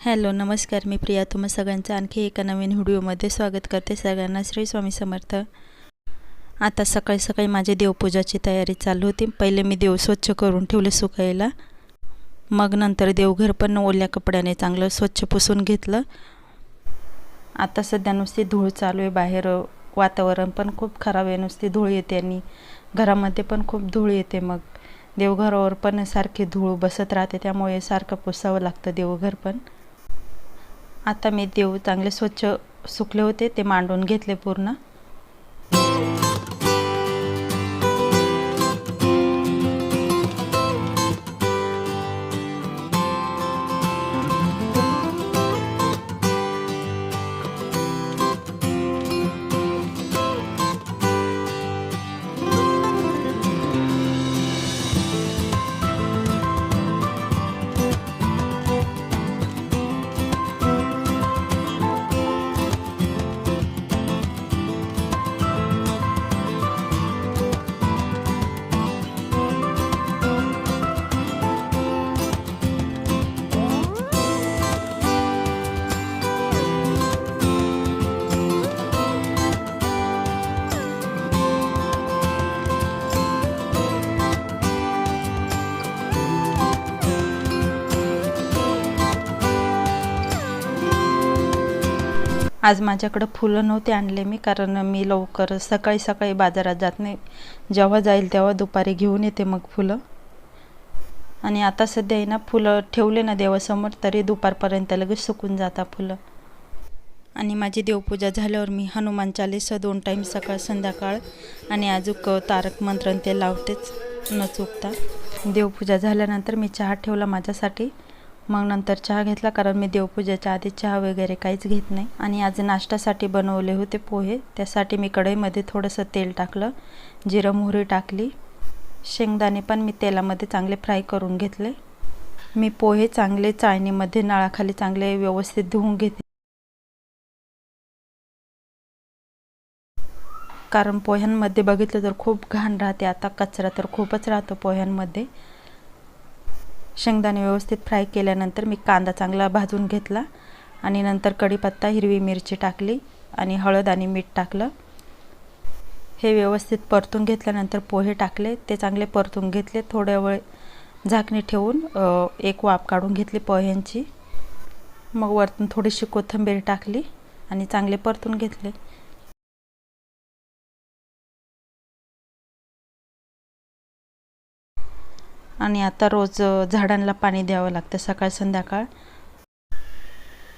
Hello नमस्कार मी प्रिया. तुम्हा सगळ्यांचं आणखी एका नवीन व्हिडिओमध्ये स्वागत करते सगळ्यांना. श्री स्वामी समर्थ. आता सकाळी सकाळी माझी देवपूजाची तयारी चालू होती. पहिले मी देव स्वच्छ करून ठेवले सुकायला. मग नंतर देवघर पण ओल्या कपड्याने चांगलं स्वच्छ पुसून घेतलं. आता सध्या नुसती धूळ चालू आहे. बाहेर वातावरण पण खूप खराब आहे. नुसती धूळ येते आणि घरामध्ये पण खूप धूळ येते. मग देवघरावर पण सारखी धूळ बसत राहते. त्यामुळे सारखं पुसावं लागतं देवघर पण. आता मी देव चांगले स्वच्छ सुकले होते ते मांडून घेतले पूर्ण. आज माझ्याकडं फुलं नव्हते आणले मी कारण मी लवकर सकाळी सकाळी बाजारात जात नाही. जेव्हा जाईल तेव्हा दुपारी घेऊन येते मग फुलं. आणि आता सध्या आहे ना फुलं ठेवले ना देवासमोर तरी दुपारपर्यंत लगेच सुकून जातात फुलं. आणि माझी देवपूजा झाल्यावर मी हनुमान चालीसा दोन टाईम सकाळ संध्याकाळ आणि अजूक तारक मंत्रण ते लावतेच न चुकता. देवपूजा झाल्यानंतर मी चहा ठेवला माझ्यासाठी. मग नंतर चहा घेतला कारण मी देवपूजेच्या आधी चहा वगैरे काहीच घेत नाही. आणि आज नाश्त्यासाठी बनवले होते पोहे. त्यासाठी मी कढईमध्ये थोडंसं तेल टाकलं. जिरं मोहरी टाकली. शेंगदाणे पण मी तेलामध्ये चांगले फ्राय करून घेतले. मी पोहे चांगले चाळणीमध्ये नळाखाली चांगले व्यवस्थित धुवून घेते कारण पोह्यांमध्ये बघितलं तर खूप घाण राहते. आता कचरा तर खूपच राहतो पोह्यांमध्ये. शेंगदाणे व्यवस्थित फ्राय केल्यानंतर मी कांदा चांगला भाजून घेतला आणि नंतर कढीपत्ता हिरवी मिरची टाकली आणि हळद आणि मीठ टाकलं. हे व्यवस्थित परतून घेतल्यानंतर पोहे टाकले. ते चांगले परतून घेतले. थोड्या वेळ झाकणी ठेवून एक वाफ काढून घेतली पोह्यांची. मग वरतून थोडीशी कोथिंबीर टाकली आणि चांगले परतून घेतले. आणि आता रोज झाडांना पाणी द्यावं लागतं सकाळ संध्याकाळ.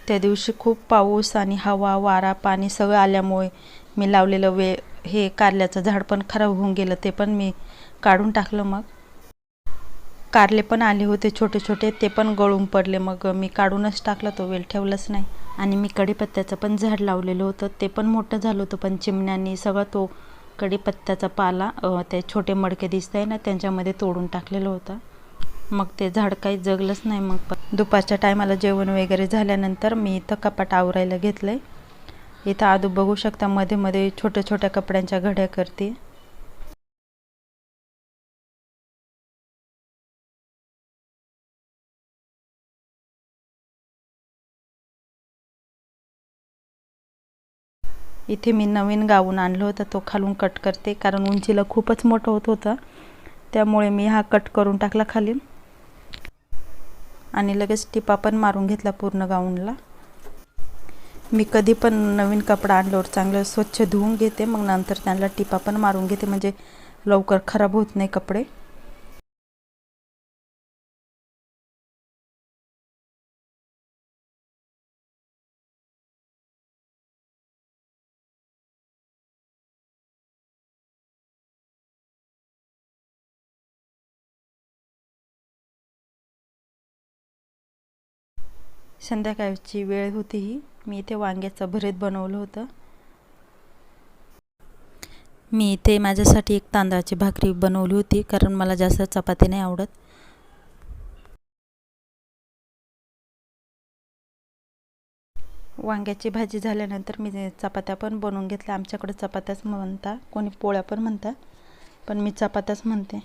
त्या दिवशी खूप पाऊस आणि हवा वारा पाणी सगळं आल्यामुळे मी लावलेलं वे हे कारल्याचं झाड पण खराब होऊन गेलं ते पण मी काढून टाकलं मग. कारले पण आले होते छोटे छोटे ते पण गळून पडले. मग मी काढूनच टाकलं तो वेल ठेवलाच नाही. आणि मी कढीपत्त्याचं पण झाड लावलेलं होतं ते पण मोठं झालं होतं पण चिमण्यांनी सगळं तो कढीपत्त्याचा पाला ते छोटे मडके दिसत आहे ना त्यांच्यामध्ये तोडून टाकलेलं होतं. मग ते झाड काही जगलंच नाही मग. दुपारच्या टायमाला जेवण वगैरे झाल्यानंतर मी इथं कपाट आवरायला घेतलं आहे इथं आदू बघू शकता मध्ये मध्ये छोट्या छोट्या कपड्यांच्या घड्या करते. इथे मी नवीन गाऊन आणलं होतं तो खालून कट करते कारण उंचीला खूपच मोठं होत होतं. त्यामुळे मी हा कट करून टाकला खाली. आणि लगेच टिपा पण मारून घेतला पूर्ण गाऊनला. मी कधी पण नवीन कपडा आणल्यावर चांगलं स्वच्छ धुवून घेते मग नंतर त्यांना टिपा पण मारून घेते म्हणजे लवकर खराब होत नाही कपडे. संध्याकाळची वेळ होती ही मी इथे वांग्याचं भरीत बनवलं होतं. मी इथे माझ्यासाठी एक तांदळाची भाकरी बनवली होती कारण मला जास्त चपाती नाही आवडत. वांग्याची भाजी झाल्यानंतर मी चपात्या पण बनवून घेतल्या. आमच्याकडे चपात्याच म्हणता कोणी पोळ्या पण म्हणता पण मी चपात्याच म्हणते.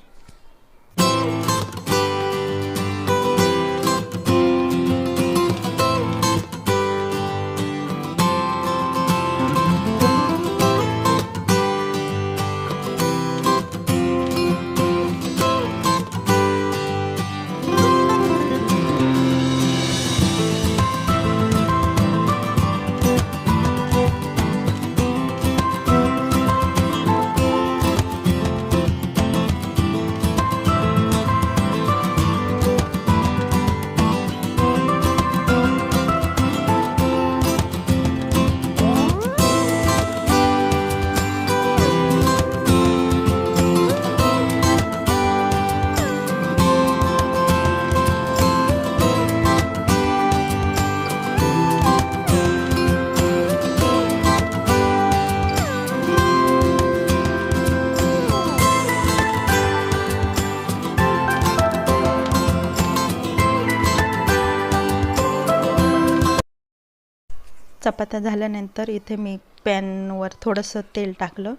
चपात्या झाल्यानंतर इथे मी पॅनवर थोडंसं तेल टाकलं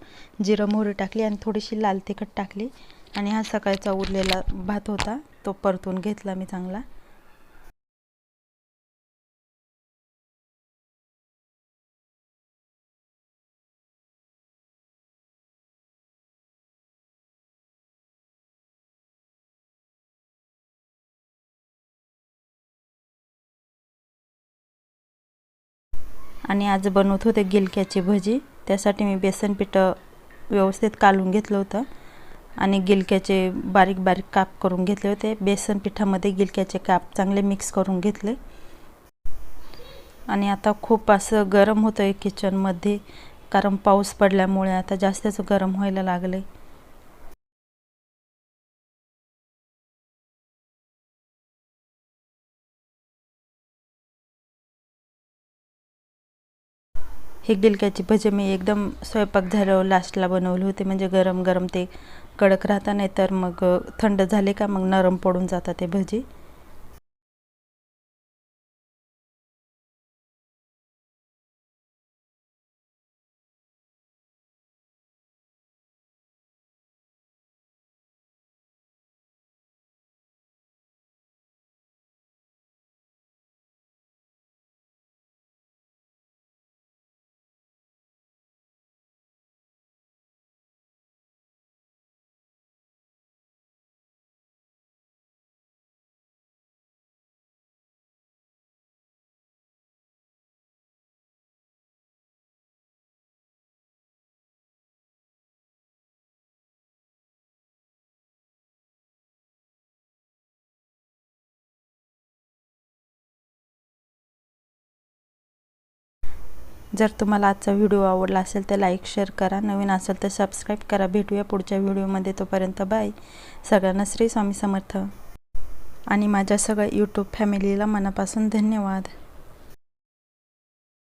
जिरं मोहरी टाकली आणि थोडीशी लाल तिखट टाकली. आणि हा सकाळचा उरलेला भात होता तो परतून घेतला मी चांगला. आणि आज बनवत होते गिलक्याची भजी. त्यासाठी मी बेसन पिठं व्यवस्थित कालून घेतलं होतं. आणि गिलक्याचे बारीक बारीक काप करून घेतले होते. बेसन पिठामध्ये गिलक्याचे काप चांगले मिक्स करून घेतले. आणि आता खूप असं गरम होतं आहे किचनमध्ये कारण पाऊस पडल्यामुळे आता जास्तच गरम व्हायला लागले हे गिलक्याची भजे मी एकदम स्वयंपाक झाल्यावर लास्टला बनवले होते. म्हणजे गरम गरम ते कडक राहता नाही तर मग थंड झाले का मग नरम पडून जातात ते भजी. जर तुम्हाला आजचा व्हिडिओ आवडला असेल तर लाईक शेअर करा. नवीन असेल तर सबस्क्राईब करा. भेटूया पुढच्या व्हिडिओमध्ये. तोपर्यंत बाय. सगळ्यांना श्री स्वामी समर्थ. आणि माझ्या सगळ्या यूट्यूब फॅमिलीला मनापासून धन्यवाद.